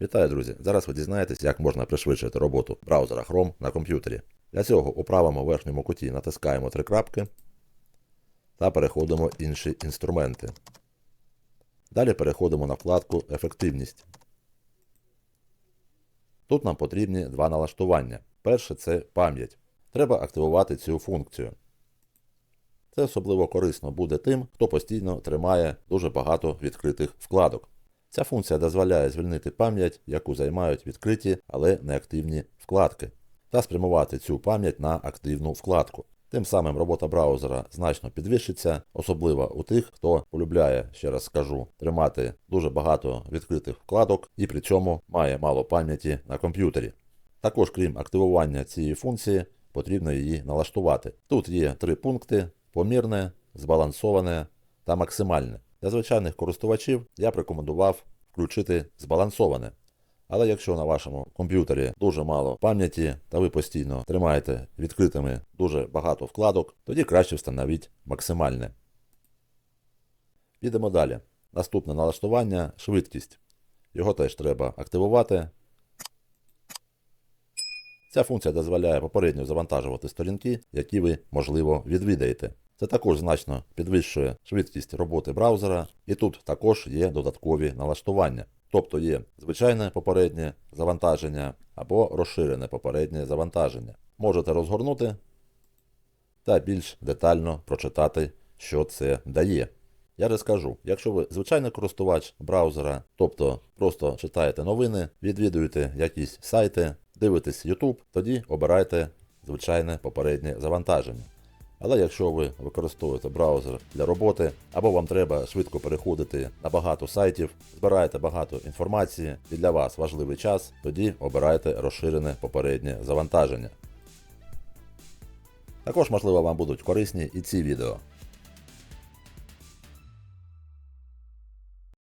Вітаю, друзі! Зараз ви дізнаєтесь, як можна пришвидшити роботу браузера Chrome на комп'ютері. Для цього у правому верхньому куті натискаємо три крапки та переходимо в інші інструменти. Далі переходимо на вкладку Ефективність. Тут нам потрібні два налаштування. Перше це пам'ять. Треба активувати цю функцію. Це особливо корисно буде тим, хто постійно тримає дуже багато відкритих вкладок. Ця функція дозволяє звільнити пам'ять, яку займають відкриті, але неактивні вкладки, та спрямувати цю пам'ять на активну вкладку. Тим самим робота браузера значно підвищиться, особливо у тих, хто полюбляє, ще раз скажу, тримати дуже багато відкритих вкладок і при цьому має мало пам'яті на комп'ютері. Також, крім активування цієї функції, потрібно її налаштувати. Тут є три пункти: помірне, збалансоване та максимальне. Для звичайних користувачів я б рекомендував включити збалансоване. Але якщо на вашому комп'ютері дуже мало пам'яті та ви постійно тримаєте відкритими дуже багато вкладок, тоді краще встановіть максимальне. Підемо далі. Наступне налаштування швидкість. Його теж треба активувати. Ця функція дозволяє попередньо завантажувати сторінки, які ви, можливо, відвідаєте. Це також значно підвищує швидкість роботи браузера, і тут також є додаткові налаштування. Тобто є звичайне попереднє завантаження або розширене попереднє завантаження. Можете розгорнути та більш детально прочитати, що це дає. Я же скажу, якщо ви звичайний користувач браузера, тобто просто читаєте новини, відвідуєте якісь сайти, дивитесь YouTube, тоді обирайте звичайне попереднє завантаження. Але якщо ви використовуєте браузер для роботи, або вам треба швидко переходити на багато сайтів, збираєте багато інформації і для вас важливий час, тоді обирайте розширене попереднє завантаження. Також, можливо, вам будуть корисні і ці відео.